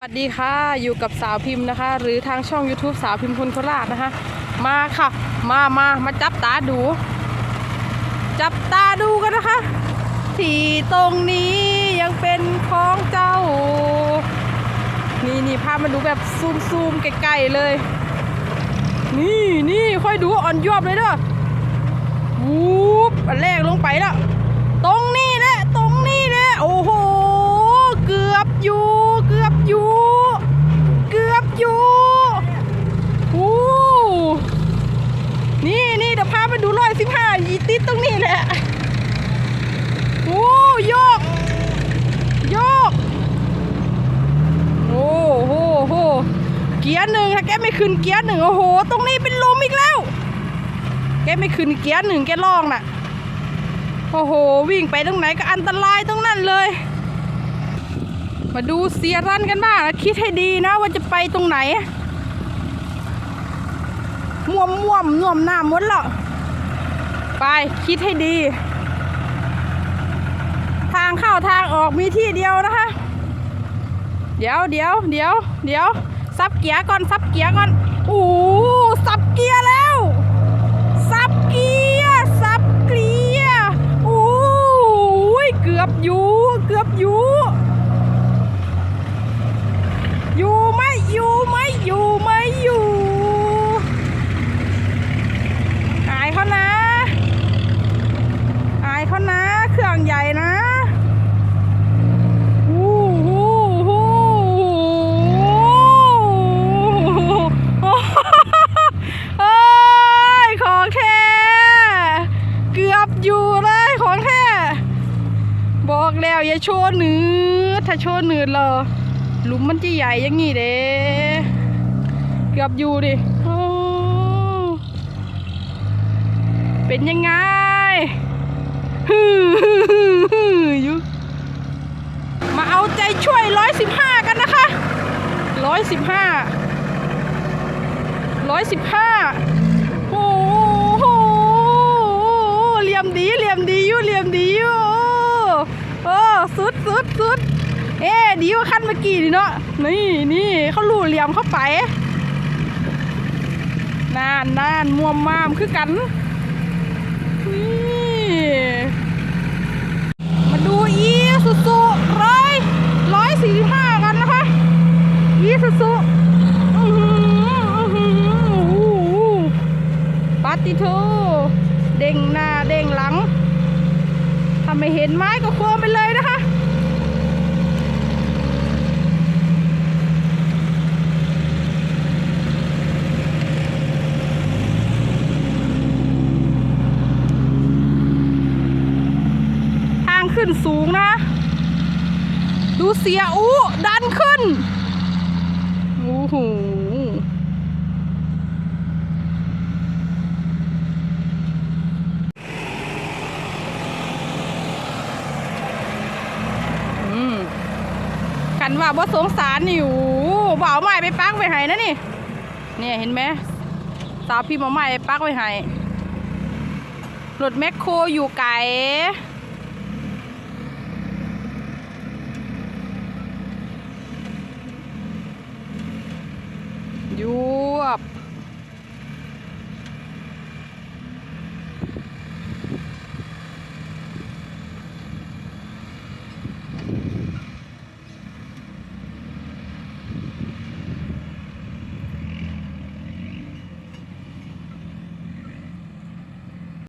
สวัสดีค่ะอยู่กับสาวพิมพ์นะคะ หรือทางช่อง YouTube สาวพิมพ์คนโคราชนะคะ มาค่ะ มามามาจับตาดู จับตาดูกันนะคะ ที่ตรงนี้ยังเป็นของเจ้า นี่นี่พามาดูแบบซูมซูมๆไกลๆเลย นี่นี่ค่อยดูอ่อนยวบเลยเด้อวูบอันแรกลงไปแล้ว ตรงนี้แหละ ตรงนี้แหละ โอ้โห เกือบอยู่ เกือบอยู่ เกือบอยู่โอ้นี่นี่เดี๋ยวพาไปดูร้อยสิบห้ายีติดตรงนี้แหละโอ้โยก โยก โอ้โหโห เกียร์หนึ่งถ้าแกไม่ขึ้นเกียร์หนึ่งโอ้โห ตรงนี้เป็นลมอีกแล้ว แกไม่ขึ้นเกียร์หนึ่งแกลองน่ะ โอ้โห วิ่งไปตรงไหนก็อันตรายตรงนั้นเลย มาดูเสียรันกันบ้างนะคิดให้ดีนะว่าจะไปตรงไหนม่วมม่วมน่วมหน้ามดแล้วไปคิดให้ดี ทางเข้าทางออกมีที่เดียวนะคะ เดี๋ยวเดี๋ยวเดี๋ยวเดี๋ยว ซับเกียร์ก่อนซับเกียร์ก่อนโอ้ซับเกียร์แล้ว ซับเกียร์ซับเกียร์โอ้ยเกือบอยู่ เกือบอยู่ อยู่ไหมอยู่ไหมอยู่ไหมอยู่อายเขานะ อายเขานะ เครื่องใหญ่นะฮู้ฮู้ฮู้เอ้ยของแท้ เกือบอยู่เลยของแท้ บอกแล้วอย่าโชว์เนื้อถ้าโชว์เนื้อเรอหลุมมันจะใหญ่ยังงี้เด้เกือบอยู่ดิเป็นยังไงฮือฮือฮือฮืออยู่มาเอาใจช่วยร้อยสิบห้ากันนะคะร้อยสิบห้าร้อยสิบห้าโอ้โหเหลี่ยมดีเหลี่ยมดีอยู่เหลี่ยมดีอยู่โอ้สุ ดสุดสุดเอ๊ดีกว่าขั้นเมื่อกี้นี่เนาะนี่นี่เขาลู่เหลี่ยมเข้าไปนานนานมัวมามคือกันนี่มาดูอีสุสุร้อยร้อยสี่สิบห้ากันนะคะอีสุสุอื้อหืออือหือโอ้โหปาติโทเด้งหน้าเด้งหลังถ้าไม่เห็นไม้ก็โค้งไปเลยนะคะ ขึ้นสูงนะ ดูเสียอู้ดันขึ้นโอ้โหอืมกันว่าบ่สงสารนี่โอ้บ่เอาไม้ไปปักไว้ให้นะนี่ เนี่ยเห็นไหมสาวพี่เอาไม้ไปปักไว้ให้รถแมคโครอยู่ไกล ยวบ